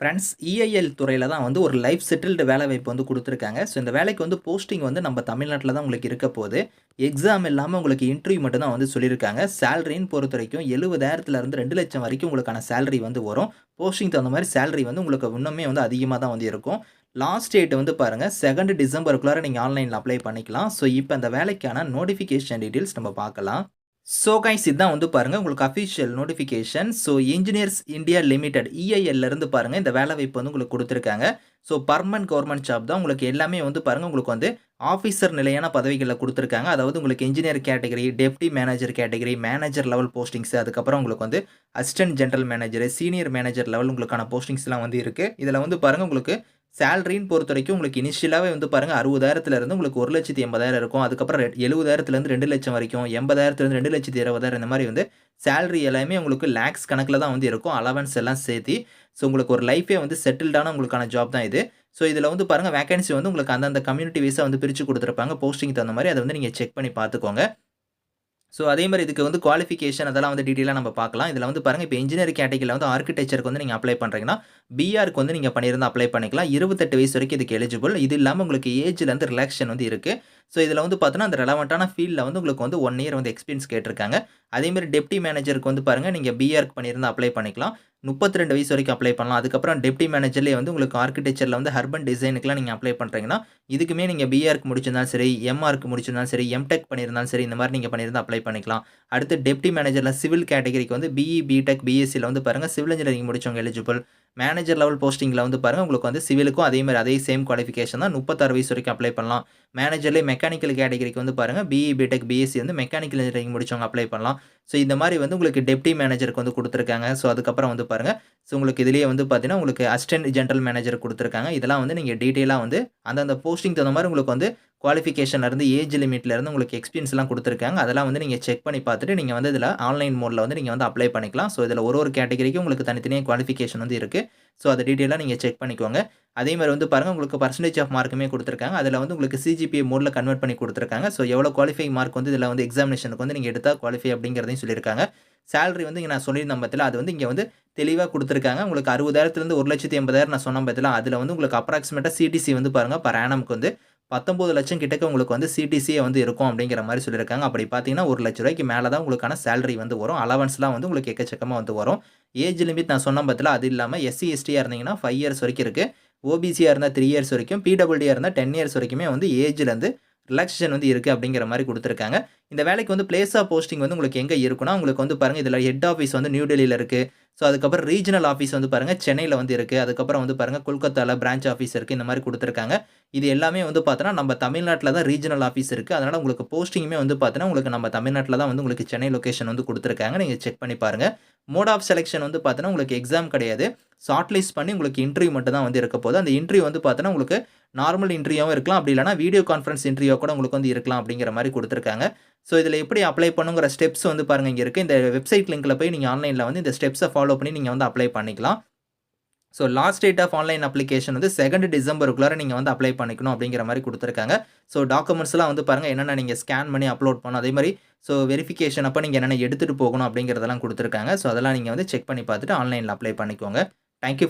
Friends EIL துறையில் தான் வந்து ஒரு லைஃப் செட்டில்டு வேலை வாய்ப்பு வந்து கொடுத்துருக்காங்க ஸோ இந்த வேலைக்கு வந்து போஸ்டிங் வந்து நம்ம தமிழ்நாட்டில் தான் உங்களுக்கு இருக்க போகுது எக்ஸாம் இல்லாமல் உங்களுக்கு இன்டர்வியூ மட்டும் தான் வந்து சொல்லியிருக்காங்க. சேலரின்னு பொறுத்த வரைக்கும் எழுபதாயிரத்துலேருந்து ரெண்டு லட்சம் வரைக்கும் உங்களுக்கான சேலரி வந்து வரும். போஸ்டிங் தகுந்த மாதிரி சேலரி வந்து உங்களுக்கு இன்னுமே வந்து அதிகமாக தான் வந்து இருக்கும். லாஸ்ட் டேட் வந்து பாருங்க 2 டிசம்பருக்குள்ளார நீங்கள் ஆன்லைனில் அப்ளை பண்ணிக்கலாம். ஸோ இப்போ அந்த வேலைக்கான நோட்டிஃபிகேஷன் டீட்டெயில்ஸ் நம்ம பார்க்கலாம். ஸோ கைஸ் இதுதான் வந்து பாருங்கள் உங்களுக்கு official notification. So engineers India limited இஐஎல்லேருந்து பாருங்கள் இந்த வேலை வாய்ப்பு வந்து உங்களுக்கு கொடுத்துருக்காங்க ஸோ பர்மனன்ட் கவர்மெண்ட் ஜாப் தான். உங்களுக்கு எல்லாமே வந்து பாருங்கள் உங்களுக்கு வந்து ஆஃபீஸர் நிலையான பதவிகளில் கொடுத்துருக்காங்க அதாவது உங்களுக்கு engineer category, deputy manager category, manager level postings அதுக்கப்புறம் உங்களுக்கு வந்து assistant general manager, senior manager level உங்களுக்கான போஸ்டிங்ஸ்லாம் வந்து இருக்குது இதில் வந்து பாருங்கள் உங்களுக்கு சேலரின்னு பொறுத்த வரைக்கும் உங்களுக்கு இனிஷியலாகவே வந்து பாருங்கள் அறுபதாயிரத்துலேருந்து உங்களுக்கு ஒரு லட்சத்தி எண்பதாயிரம் இருக்கும். அதுக்கப்புறம் எழுபதாயிரத்துலேருந்து ரெண்டு லட்சம் வரைக்கும் எண்பதாயிரத்துலேருந்து ரெண்டு லட்சத்தி இருபதாயிரம் இந்த மாதிரி வந்து சேலரி எல்லாமே உங்களுக்கு லேக்ஸ் கணக்கில் தான் வந்து இருக்கும். அலவன்ஸ் எல்லாம் சேர்த்து ஸோ உங்களுக்கு ஒரு லைஃபே வந்து செட்டில்டான உங்களுக்கான ஜாப் தான் இது. ஸோ இதில் வந்து பாருங்கள் வேக்கன்சி வந்து உங்களுக்கு அந்தந்த கம்யூனிட்டி வைஸாக வந்து பிரித்து கொடுத்துருப்பாங்க போஸ்டிங் தகுந்த மாதிரி அதை வந்து நீங்கள் செக் பண்ணி பார்த்துக்கோங்க. ஸோ அதே மாதிரி இதுக்கு வந்து குவாலிஃபிகேஷன் அதெல்லாம் வந்து டீட்டெயிலாக நம்ம பார்க்கலாம். இதில் வந்து பாருங்க இப்போ இன்ஜினியர் கேட்டகிரியில் வந்து ஆர்கிடெக்சருக்கு வந்து நீங்கள் அப்ளை பண்ணுறீங்கன்னா பிஆர்க்கு வந்து நீங்கள் பண்ணியிருந்தா அப்ளை பண்ணிக்கலாம். 28 வயசு வரைக்கும் இதுக்கு எலிஜிபிள். இது இல்லாமல் உங்களுக்கு ஏஜ்லேருந்து ரிலாக்ஷன் வந்து இருக்குது ஸோ இதில் வந்து பார்த்தோன்னா, அந்த ரெலவெண்ட்டான ஃபீல்டில் வந்து உங்களுக்கு வந்து ஒன் இயர் வந்து எக்ஸ்பீரியன்ஸ் கேட்டிருக்காங்க. அதேமாதிரி டெப்டி மேனேஜருக்கு வந்து பாருங்கள் நீங்கள் பிஆர்க்கு பண்ணியிருந்தால் அப்ளை பண்ணிக்கலாம். 32 வயசு வரைக்கும் அப்ளை பண்ணலாம். அதுக்கப்புறம் டெப்டி மேனேஜர்லேயே வந்து உங்களுக்கு ஆர்கிடெக்சரில் வந்து ஹர்பன் டிசைனுக்குலாம் நீங்கள் அப்ளை பண்ணுறீங்கன்னா இதுக்குமே நீங்கள் பிஆர்க்கு முடிச்சிருந்தாலும் சரி, எம்ஆர்க்கு முடிச்சிருந்தாலும் சரி, எம்டெக் பண்ணியிருந்தாலும் சரி, இந்த மாதிரி நீங்கள் பண்ணியிருந்தால் அப்ளை பண்ணிக்கலாம். அடுத்து டெப்டி மேனேஜரில் சிவில் கேட்டகரிக்கு வந்து பிஇ, பிடெக், பிஎஸ்சியில் வந்து பாருங்க சிவில் இன்ஜினியரிங் முடிச்சவங்க எலிஜிபிள். மேனேஜர் லெவல் போஸ்டிங்கில் வந்து பாருங்கள் உங்களுக்கு வந்து சிவிலுக்கும் அதே மாதிரி அதே சேம் குவாலிஃபிகேஷன் தான் 36 வயசு வரைக்கும் அப்ளை பண்ணலாம். மேனேஜர்லேயே மெக்கானிக்கல் கேட்டகரிக்கு வந்து பாருங்கள் BE, B Tech, B Sc வந்து மெக்கானிக்கல் இன்ஜினியரிங் முடிச்சவங்க அப்ளை பண்ணலாம். ஸோ இந்த மாதிரி வந்து உங்களுக்கு டெப்டி மேனேஜருக்கு வந்து கொடுத்துருக்காங்க ஸோ அதுக்கப்புறம் வந்து பாருங்கள் ஸோ உங்களுக்கு இதிலேயே வந்து பார்த்தீங்கன்னா, உங்களுக்கு அசிஸ்டன்ட் ஜென்ரல் மேனேஜர் கொடுத்துருக்காங்க இதெல்லாம் வந்து நீங்கள் டீட்டெயிலாக வந்து அந்தந்த போஸ்டிங் தகுந்த மாதிரி உங்களுக்கு வந்து குவாலிஃபிகேஷன்லேருந்து ஏஜ் லிமிட்லேருந்து உங்களுக்கு எக்ஸ்பீரியன்ஸ்லாம் கொடுத்துருக்காங்க அதெல்லாம் வந்து நீங்கள் செக் பண்ணி பார்த்துட்டு நீங்கள் வந்து இதில் ஆன்லைன் மோடில் வந்து நீங்கள் வந்து அப்ளை பண்ணிக்கலாம். ஸோ இதில் ஒரு ஒரு கேட்டகரிக்கும் உங்களுக்கு தனித்தனியாக குவாலிஃபிகேஷன் வந்து இருக்குது ஸோ அதை டீட்டெயிலாக நீங்கள் செக் பண்ணிக்கோங்க. அதே மாதிரி வந்து பாருங்க உங்களுக்கு பர்சன்டேஜ் ஆஃப் மார்க்குமே கொடுத்துருக்காங்க அதில் வந்து உங்களுக்கு சிஜிபி மோடில் கன்வெர்ட் பண்ணி கொடுத்துருக்காங்க ஸோ எவ்வளோ குவாலிஃபை மார்க் வந்து இதில் வந்து எக்ஸாமினேஷனுக்கு வந்து நீங்கள் எடுத்தால் குவாலிஃபை அப்படிங்கிறதையும் சொல்லியிருக்காங்க. சேலரி வந்து இங்கே நான் சொல்லியிருந்தேன் பாத்தீங்களா, அது வந்து இங்கே வந்து தெளிவாக கொடுத்துருக்காங்க உங்களுக்கு அறுபதாயிரத்துலேருந்து ஒரு லட்சத்தி எண்பதாயிரம் நான் சொன்ன பாத்தீங்களா, அதில் வந்து உங்களுக்கு அப்ராக்சிமேட்டாக சிடிசி வந்து பாருங்கள் பர் ஆனமுக்கு வந்து 19,00,000 கிட்டக்க உங்களுக்கு வந்து சிடிசியே வந்து இருக்கும் அப்படிங்கிற மாதிரி சொல்லியிருக்காங்க. அப்படி பார்த்தீங்கன்னா, ஒரு லட்ச ரூபாய்க்கு மேலே தான் உங்களுக்கான சேலரி வந்து வரும். அலவன்ஸ்லாம் வந்து உங்களுக்கு எக்கச்சக்கமாக வந்து வரும். ஏஜ் லிமிட் நான் சொன்ன பதில் அது இல்லாமல் எஸ்சி, எஸ்டியாக இருந்தீங்கன்னா ஃபைவ் இயர்ஸ் வரைக்கும் இருக்குது ஓபிசியாக இருந்தால் த்ரீ இயர்ஸ் வரைக்கும், பிடபிள்யூடியா இருந்தா 10 இயர்ஸ் வரைக்குமே வந்து ஏஜ்லேருந்து ரிலாக்ஸேஷன் வந்து இருக்குது அப்படிங்கிற மாதிரி கொடுத்துருக்காங்க இந்த வேலைக்கு வந்து பிளேஸ் ஆஃப் போஸ்டிங் வந்து உங்களுக்கு எங்கே இருக்குன்னா, உங்களுக்கு வந்து பாருங்கள் இதில் ஹெட் ஆஃபீஸ் வந்து நியூ டெல்லியில் இருக்குது ஸோ அதுக்கப்புறம் ரீஜினல் ஆஃபீஸ் வந்து பாருங்கள் சென்னையில் வந்து இருக்குது அதுக்கப்புறம் வந்து பாருங்கள் கொல்கத்தாவில் பிரான்ச் ஆஃபீஸ் இருக்குது இந்த மாதிரி கொடுத்துருக்காங்க. இது எல்லாமே வந்து பார்த்தோன்னா, நம்ம தமிழ்நாட்டில் தான் ரீஜினல் ஆஃபீஸ் இருக்குது அதனால் உங்களுக்கு போஸ்டிங்குமே வந்து பார்த்தோன்னா உங்களுக்கு நம்ம தமிழ்நாட்டில் தான் வந்து உங்களுக்கு சென்னை லொக்கேஷன் வந்து கொடுத்துருக்காங்க. நீங்கள் செக் பண்ணி பாருங்கள் மோட் ஆஃப் செலெக்ஷன் வந்து பார்த்தோன்னா, உங்களுக்கு எக்ஸாம் கிடையாது. ஷார்ட் லிஸ்ட் பண்ணி உங்களுக்கு இன்டர்வியூ மட்டும் தான் வந்து இருக்க போது. அந்த இன்டர்வியூ வந்து பார்த்தோன்னா, உங்களுக்கு நார்மல் இன்டர்வியூவும் இருக்கலாம். அப்படி இல்லைனா வீடியோ கான்ஃபரன்ஸ் இன்டர்வியூ கூட உங்களுக்கு வந்து இருக்கலாம் அப்படிங்கிற மாதிரி கொடுத்துருக்காங்க. ஸோ இதில் எப்படி அப்ளை பண்ணுங்கிற ஸ்டெப்ஸ் வந்து பாருங்க இங்கே இருக்குது இந்த வெப்சைட் லிங்கில் போய் நீங்கள் ஆன்லைனில் வந்து இந்த ஸ்டெப்ஸை ஃபாலோ பண்ணி நீங்கள் வந்து அப்ளை பண்ணிக்கலாம். So last date of online application வந்து செகண்ட் டிசம்பருக்குள்ளார நீங்கள் வந்து அப்ளை பண்ணிக்கணும் அப்படிங்கிற மாதிரி கொடுத்துருக்காங்க ஸோ டாக்குமெண்ட்ஸ்லாம் வந்து பாருங்கள் என்னென்ன நீங்கள் ஸ்கேன் பண்ணி அப்லோட் பண்ணணும். அதே மாதிரி ஸோ வெரிஃபிகேஷன் அப்போ நீங்கள் என்னென்ன எடுத்துகிட்டு போகணும் அப்படிங்கிறதெல்லாம் கொடுத்துருக்காங்க ஸோ அதெல்லாம் நீங்கள் வந்து செக் பண்ணி பார்த்துட்டு ஆன்லைனில் அப்ளை பண்ணிக்கோங்க. Thank you